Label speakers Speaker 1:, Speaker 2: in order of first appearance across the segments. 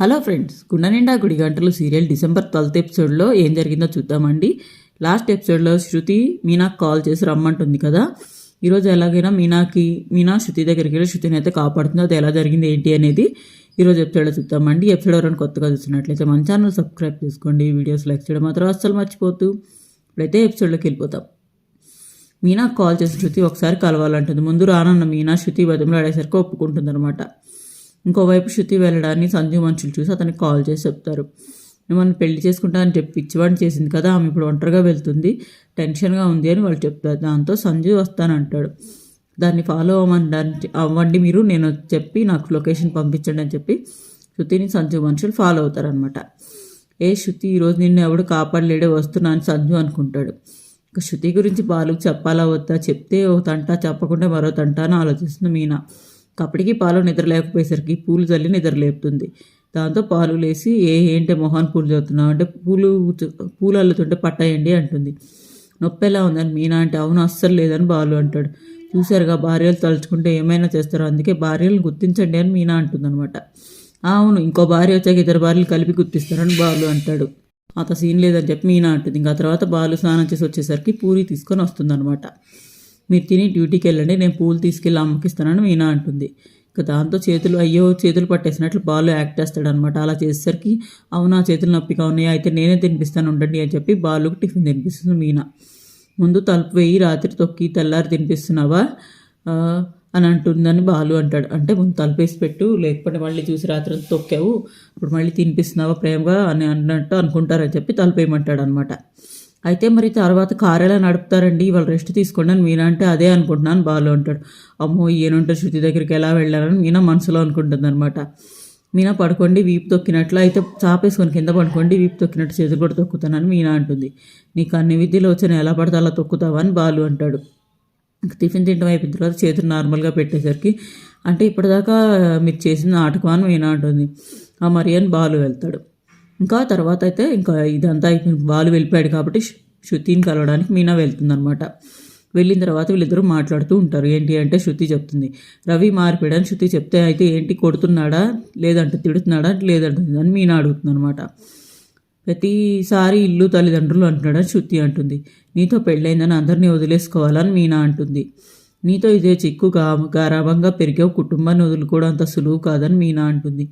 Speaker 1: Hello friends గుండ నిండా గుడి గంటలు సీరియల్ డిసెంబర్ ట్వెల్త్ ఎపిసోడ్లో ఏం జరిగిందో చూద్దామండి. లాస్ట్ ఎపిసోడ్లో శృతి మీనాకు కాల్ చేసి రమ్మంటుంది కదా. ఈరోజు ఎలాగైనా మీనాకి మీనా శృతి దగ్గరికి వెళ్ళి శృతిని అయితే కాపాడుతుందో అది ఎలా జరిగింది ఏంటి అనేది ఈరోజు ఎపిసోడ్లో చూద్దామండి. ఎపిసోడ్ ఎవరైనా కొత్తగా చూసినట్లయితే మన ఛానల్ సబ్స్క్రైబ్ చేసుకోండి. వీడియోస్ లైక్ చేయడం మాత్రం అస్సలు మర్చిపోతూ ఇప్పుడైతే ఎపిసోడ్లోకి వెళ్ళిపోతాం. మీనా కాల్ చేసి శృతి ఒకసారి కలవాలంటుంది. ముందు రానన్న మీనా శృతి బతిమలాడేసరికి ఒప్పుకుంటుంది అనమాట ఇంకోవైపు శృతి వెళ్ళడాన్ని సంజు మనుషులు చూసి అతనికి కాల్ చేసి చెప్తారు. మిమ్మల్ని పెళ్ళి చేసుకుంటా అని చెప్పి పిచ్చివాడిని చేసింది కదా ఆమె ఇప్పుడు ఒంటరిగా వెళ్తుంది. టెన్షన్గా ఉంది అని వాళ్ళు చెప్తారు. దాంతో సంజు వస్తానంటాడు. దాన్ని ఫాలో అవ్వమని అవ్వండి మీరు నేను చెప్పి నాకు లొకేషన్ పంపించండి అని చెప్పి శృతిని సంజు మనుషులు ఫాలో అవుతారనమాట ఏ శృతి ఈరోజు నిన్ను ఎవడు కాపాడలేడే వస్తున్నా అని సంజు అనుకుంటాడు. ఇక శృతి గురించి బాలుకు చెప్పాలా వద్దా? చెప్తే ఓ తంట చెప్పకుండా మరో తంట అని ఆలోచిస్తుంది మీనా. అప్పటికి పాలు నిద్ర లేకపోయేసరికి పూలు చల్లి నిద్ర లేపుతుంది. దాంతో పాలు లేసి ఏ ఏంటి మొహాన్ పూలు చదువుతున్నావు అంటే పూలు పూలు అల్లుతుంటే పట్టాయండి అంటుంది. నొప్పి ఎలా ఉందని మీనా అంటే అవును అస్సలు లేదని బాలు అంటాడు. చూశారుగా భార్యలు తలుచుకుంటే ఏమైనా చేస్తారో అందుకే భార్యలను గుర్తించండి అని మీనా అంటుందన్నమాట. అవును ఇంకో భార్య వచ్చాక ఇద్దరు భార్యలు కలిపి గుర్తిస్తారని బాలు అంటాడు. అత సీన్ లేదని చెప్పి మీనా అంటుంది. ఇంకా తర్వాత బాలు స్నానం చేసి వచ్చేసరికి పూరి తీసుకొని వస్తుందన్నమాట. మీరు తిని డ్యూటీకి వెళ్ళండి నేను పూలు తీసుకెళ్ళి అమ్మకిస్తానని మీనా అంటుంది. ఇక దాంతో చేతులు అయ్యో చేతులు పట్టేసినట్లు బాలు యాక్ట్ చేస్తాడనమాట అలా చేసేసరికి అవునా చేతులు నొప్పిగా ఉన్నాయి? అయితే నేనే తినిపిస్తాను ఉండండి అని చెప్పి బాలుకు టిఫిన్ తినిపిస్తుంది మీనా. ముందు తలుపు వేయి రాత్రి తొక్కి తెల్లారి తినిపిస్తున్నావా? అని అంటుందని బాలు అంటాడు. అంటే ముందు వేసి పెట్టు లేకపోతే మళ్ళీ చూసి రాత్రి తొక్కావు ఇప్పుడు మళ్ళీ తినిపిస్తున్నావా ప్రేమగా అని అన్నట్టు అనుకుంటారని చెప్పి తలుపేయమంటాడు అనమాట అయితే మరి తర్వాత కార్ ఎలా నడుపుతారండి? వాళ్ళు రెస్ట్ తీసుకోండి అని మీనా అంటే అదే అనుకుంటున్నాను. బాలు అంటాడు. అమ్మో ఈయనంటే శృతి దగ్గరికి ఎలా వెళ్ళారని మీనా మనసులో అనుకుంటుంది అనమాట మీనా పడుకోండి వీపు తొక్కినట్లు. అయితే చాపేసుకొని కింద పడుకోండి వీపు తొక్కినట్టు చేతులు కూడా తొక్కుతానని మీనా అంటుంది. నీకు అన్ని విద్యలు వచ్చిన ఎలా పడితే అలా తొక్కుతావా అని బాలు అంటాడు. టిఫిన్ తింటాం అయిపోయిన తర్వాత చేతులు నార్మల్గా పెట్టేసరికి అంటే ఇప్పటిదాకా మీరు చేసిన నాటకం అని మీనా అంటుంది. ఆ మరి అని బాలు వెళ్తాడు. ఇంకా తర్వాత అయితే ఇంకా ఇదంతా అయిపోయింది వెళ్ళిపోయాడు కాబట్టి శృతిని కలవడానికి మీనా వెళ్తుందనమాట వెళ్ళిన తర్వాత వీళ్ళిద్దరూ మాట్లాడుతూ ఉంటారు. ఏంటి అంటే శృతి చెప్తుంది. రవి మారిపోయాడని శృతి చెప్తే అయితే ఏంటి కొడుతున్నాడా? లేదంటే తిడుతున్నాడా? లేదంటుంది అని మీనా అడుగుతుంది అనమాట ప్రతిసారి ఇల్లు తల్లిదండ్రులు అంటున్నాడని శృతి అంటుంది. నీతో పెళ్ళైందని అందరినీ వదిలేసుకోవాలని మీనా అంటుంది. నీతో ఇదే చిక్కు గా గారాభంగా పెరిగే కుటుంబాన్ని వదులుకోవడం అంత సులువు కాదని మీనా అంటుంది.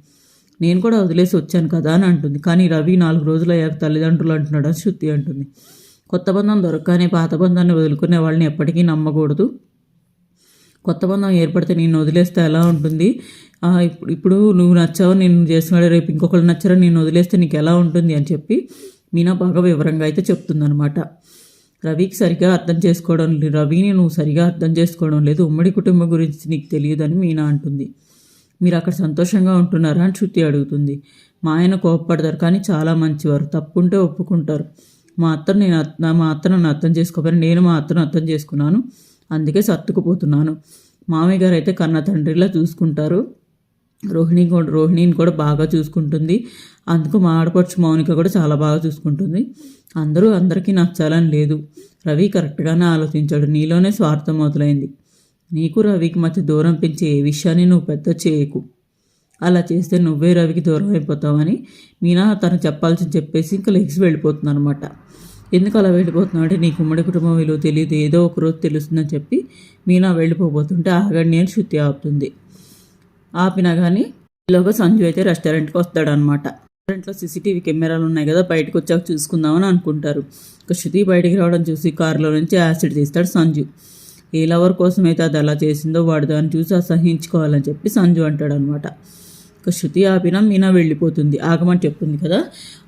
Speaker 1: నేను కూడా వదిలేసి వచ్చాను కదా అని అంటుంది. కానీ రవి నాలుగు రోజులు అయ్యాక తల్లిదండ్రులు అంటున్నాడు అని శృతి అంటుంది. కొత్త బంధం దొరకగానే పాత బంధాన్ని వదులుకునే వాళ్ళని ఎప్పటికీ నమ్మకూడదు. కొత్త బంధం ఏర్పడితే నేను వదిలేస్తే ఎలా ఉంటుంది? ఇప్పుడు ఇప్పుడు నువ్వు నచ్చావు నేను చేస్తున్నాడు రేపు ఇంకొకరు నచ్చారో నేను వదిలేస్తే నీకు ఎలా ఉంటుంది అని చెప్పి మీనా బాగా వివరంగా అయితే చెప్తుందనమాట రవికి సరిగా అర్థం చేసుకోవడం లేదు. రవిని నువ్వు సరిగా అర్థం చేసుకోవడం లేదు. ఉమ్మడి కుటుంబం గురించి నీకు తెలియదని మీనా అంటుంది. మీరు అక్కడ సంతోషంగా ఉంటున్నారా అని శృతి అడుగుతుంది. మా ఆయన కోపపడతారు కానీ చాలా మంచివారు. తప్పుంటే ఒప్పుకుంటారు. మా అత్తను నేను మా అత్త నన్ను అర్థం చేసుకోకపోయినా నేను మా అత్తను అర్థం చేసుకున్నాను. అందుకే సర్దుకుపోతున్నాను. మామయ్య గారు అయితే కన్న తండ్రిలా చూసుకుంటారు. రోహిణి కూడా రోహిణిని కూడా బాగా చూసుకుంటుంది. అందుకు మా ఆడపడుచు మౌనిక కూడా చాలా బాగా చూసుకుంటుంది. అందరూ అందరికీ నచ్చాలని లేదు. రవి కరెక్ట్గానే ఆలోచించాడు. నీలోనే స్వార్థం మొదలైంది. నీకు రవికి మధ్య దూరం పెంచే ఏ విషయాన్ని నువ్వు పెద్ద చేయకు. అలా చేస్తే నువ్వే రవికి దూరం అయిపోతావని మీనా తను చెప్పాల్సి చెప్పేసి ఇంకా లెగ్స్ వెళ్ళిపోతుంది అనమాట ఎందుకు అలా వెళ్ళిపోతున్నావు అంటే నీకు ఉమ్మడి కుటుంబం విలువ తెలియదు ఏదో ఒక రోజు తెలుస్తుందని చెప్పి మీనా వెళ్ళిపోబోతుంటే ఆగండి అని శృతి ఆపుతుంది. ఆపినా కానీ ఈలోగా సంజు అయితే రెస్టారెంట్కి వస్తాడనమాట రెస్టారెంట్లో సీసీటీవీ కెమెరాలు ఉన్నాయి కదా బయటకు వచ్చాక చూసుకుందామని అనుకుంటారు. ఇక శృతి బయటికి రావడం చూసి కారులో నుంచి యాసిడ్ తీస్తాడు సంజు. ఏ లవర్ కోసమైతే అది అలా చేసిందో వాడు దాన్ని చూసి అసహించుకోవాలని చెప్పి సంజు అంటాడు అనమాట ఇంకా శృతి ఆపినా మీనా వెళ్ళిపోతుంది. ఆగమని చెప్తుంది కదా?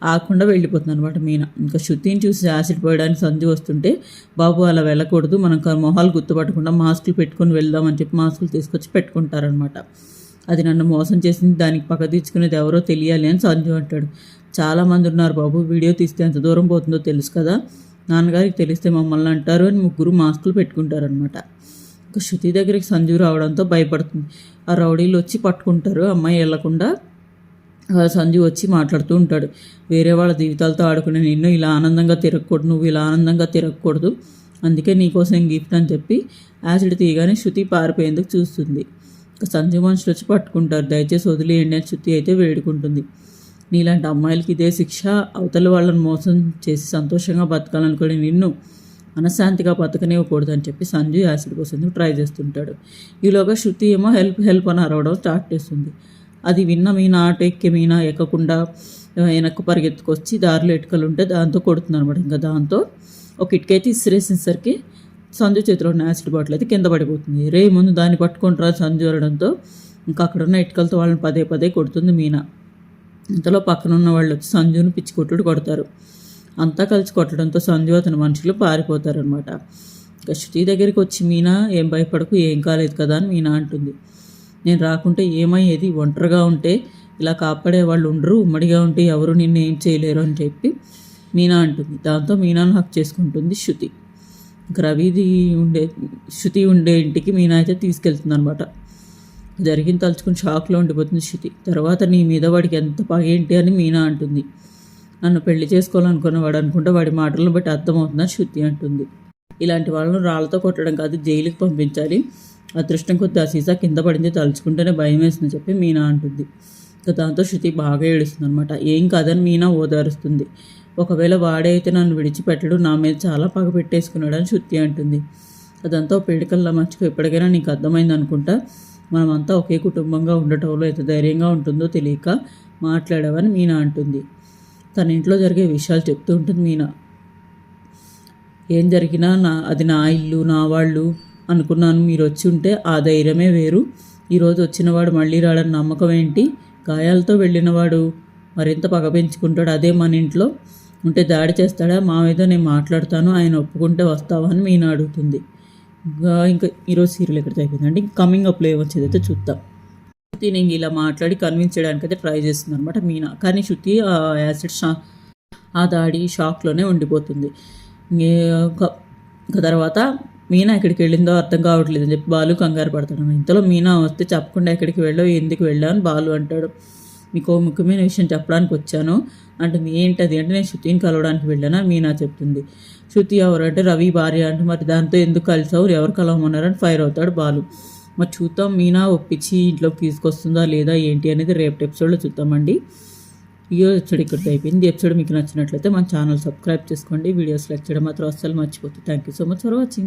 Speaker 1: ఆగకుండా వెళ్ళిపోతుంది అనమాట మీనా. ఇంకా శృతిని చూసి యాసిడ్ పోయడానికి సంజు వస్తుంటే బాబు అలా వెళ్ళకూడదు. మనం మొహాలు గుర్తుపట్టకుండా మాస్కులు పెట్టుకొని వెళ్దామని చెప్పి మాస్కులు తీసుకొచ్చి పెట్టుకుంటారనమాట. అది నన్ను మోసం చేసింది దానికి పక్క తీర్చుకునేది ఎవరో తెలియాలి అని సంజు అంటాడు. చాలామంది ఉన్నారు బాబు. వీడియో తీస్తే ఎంత దూరం పోతుందో తెలుసు కదా. నాన్నగారికి తెలిస్తే మమ్మల్ని అంటారు అని ముగ్గురు మాస్కులు పెట్టుకుంటారనమాట ఒక శృతి దగ్గరికి సంజు రావడంతో భయపడుతుంది. ఆ రౌడీలు వచ్చి పట్టుకుంటారు అమ్మాయి వెళ్ళకుండా సంజు వచ్చి మాట్లాడుతూ ఉంటాడు. వేరే వాళ్ళ జీవితాలతో ఆడుకునే నిన్ను ఇలా ఆనందంగా తిరగకూడదు నువ్వు ఇలా ఆనందంగా తిరగకూడదు అందుకే నీకోసం గిఫ్ట్ అని చెప్పి యాసిడ్ తీయగానే శృతి పారిపోయేందుకు చూస్తుంది. సంజు మనుషులు వచ్చి పట్టుకుంటారు దయచేసి వదిలేయండి అని శృతి అయితే వేడుకుంటుంది. నీలాంటి అమ్మాయిలకి ఇదే శిక్ష అవతల వాళ్ళని మోసం చేసి సంతోషంగా బతకాలనుకుని నిన్ను మనశ్శాంతిగా బతకనివ్వకూడదు అని చెప్పి సంజయ్ యాసిడ్ కోసం ట్రై చేస్తుంటాడు. ఈలోగా శృతి ఏమో హెల్ప్ హెల్ప్ అని అరవడం స్టార్ట్ చేస్తుంది. అది విన్న మీనా ఆటో మీనా ఎక్కకుండా వెనక్కు పరిగెత్తుకొచ్చి దారిలో ఇటుకలు ఉంటే దాంతో కొడుతుంది అనమాట ఇంకా దాంతో ఒక ఇటుకైతే ఇసిరేసేసరికి సంజు చేతిలో ఉన్న యాసిడ్ బాటిల్ అయితే కింద పడిపోతుంది. రే ముందు దాన్ని పట్టుకుంటారా సంజు అనడంతో ఇంకా అక్కడ ఉన్న ఇటుకలతో వాళ్ళని పదే పదే కొడుతుంది మీనా. ఇంతలో పక్కన ఉన్న వాళ్ళు వచ్చి సంజుని పిచ్చి కొట్టుడు కొడతారు. అంతా కలిసి కొట్టడంతో సంజు అతని మనుషులు పారిపోతారనమాట ఇక శృతి దగ్గరికి వచ్చి మీనా ఏం భయపడకు ఏం కాలేదు కదా అని మీనా అంటుంది. నేను రాకుంటే ఏమయ్యేది? ఒంటరిగా ఉంటే ఇలా కాపాడే వాళ్ళు ఉండరు ఉమ్మడిగా ఉంటే ఎవరు నిన్ను ఏం చేయలేరు అని చెప్పి మీనా అంటుంది. దాంతో మీనాను హక్ చేసుకుంటుంది శృతి. ఇంక రవిది ఉండే శృతి ఉండే ఇంటికి మీనా అయితే తీసుకెళ్తుంది అనమాట జరిగింది తలుచుకుని షాక్లో ఉండిపోతుంది శృతి. తర్వాత నీ మీద వాడికి ఎంత పగేంటి అని మీనా అంటుంది. నన్ను పెళ్ళి చేసుకోవాలనుకున్న వాడు అనుకుంటే వాడి మాటలను బట్టి అర్థమవుతుందని శృతి అంటుంది. ఇలాంటి వాళ్ళను రాళ్ళతో కొట్టడం కాదు జైలుకి పంపించాలి. అదృష్టం కొద్ది ఆ సీసా కింద పడింది తలుచుకుంటేనే భయం వేసిందని చెప్పి మీనా అంటుంది. ఇక దాంతో శృతి బాగా ఏడుస్తుంది అనమాట ఏం కాదని మీనా ఓదారుస్తుంది. ఒకవేళ వాడే అయితే నన్ను విడిచిపెట్టడు నా మీద చాలా పగ పెట్టేసుకున్నాడని శృతి అంటుంది. అదంతా పిడికల్లా మర్చిపో. ఎప్పటికైనా నీకు అర్థమైంది అనుకుంటా మనమంతా ఒకే కుటుంబంగా ఉండటంలో ఎంత ధైర్యంగా ఉంటుందో తెలియక మాట్లాడావని మీనా అంటుంది. తన ఇంట్లో జరిగే విషయాలు చెప్తూ ఉంటుంది మీనా. ఏం జరిగినా నా అది నా ఇల్లు నా వాళ్ళు అనుకున్నాను. మీరు వచ్చి ఉంటే ఆ ధైర్యమే వేరు. ఈరోజు వచ్చినవాడు మళ్ళీ రాడని నమ్మకం ఏంటి? గాయాలతో వెళ్ళినవాడు మరింత పగ పెంచుకుంటాడు. అదే మన ఇంట్లో ఉంటే దాడి చేస్తాడా? మా మీద నేను మాట్లాడతాను. ఆయన ఒప్పుకుంటే వస్తావా అని మీనా అడుగుతుంది. ఇంకా ఇంకా ఈరోజు సీరియల్ ఎక్కడ అయిపోయిందండి కమింగ్ అప్లో ఏమొచ్చేది అయితే చూద్దాం. శృతి నేను ఇలా మాట్లాడి కన్విన్స్ చేయడానికి అయితే ట్రై చేస్తుంది అనమాట మీనా. కానీ శృతి ఆ యాసిడ్ షా ఆ దాడి షాక్లోనే ఉండిపోతుంది. ఇంకా తర్వాత మీనా ఎక్కడికి వెళ్ళిందో అర్థం కావట్లేదు అని చెప్పి బాలు కంగారు పడతాడు. ఇంతలో మీనా వస్తే చెప్పకుండా ఎక్కడికి వెళ్ళావు ఎందుకు వెళ్ళావు అని బాలు అంటాడు. మీకు ముఖ్యమైన విషయం చెప్పడానికి వచ్చాను. అంటుంది ఏంటది? అంటే నేను శృతిని కలవడానికి వెళ్ళాను? మీనా చెప్తుంది. శృతి ఎవరు అంటే రవి భార్య అంటే. మరి దాంతో ఎందుకు కలిసావు? ఎవరు కలవమన్నారని ఫైర్ అవుతాడు బాలు. మరి చూద్దాం మీనా ఒప్పించి ఇంట్లోకి తీసుకొస్తుందా లేదా ఏంటి అనేది రేపటి ఎపిసోడ్లో చూద్దామండి. ఈ ఎపిసోడ్ ఇక్కడికి అయిపోయింది. ఎపిసోడ్ మీకు నచ్చినట్లయితే మన ఛానల్ సబ్స్క్రైబ్ చేసుకోండి. వీడియోస్ లైక్ చేయడం మాత్రం అస్సలు మర్చిపోతుంది thank you so much for watching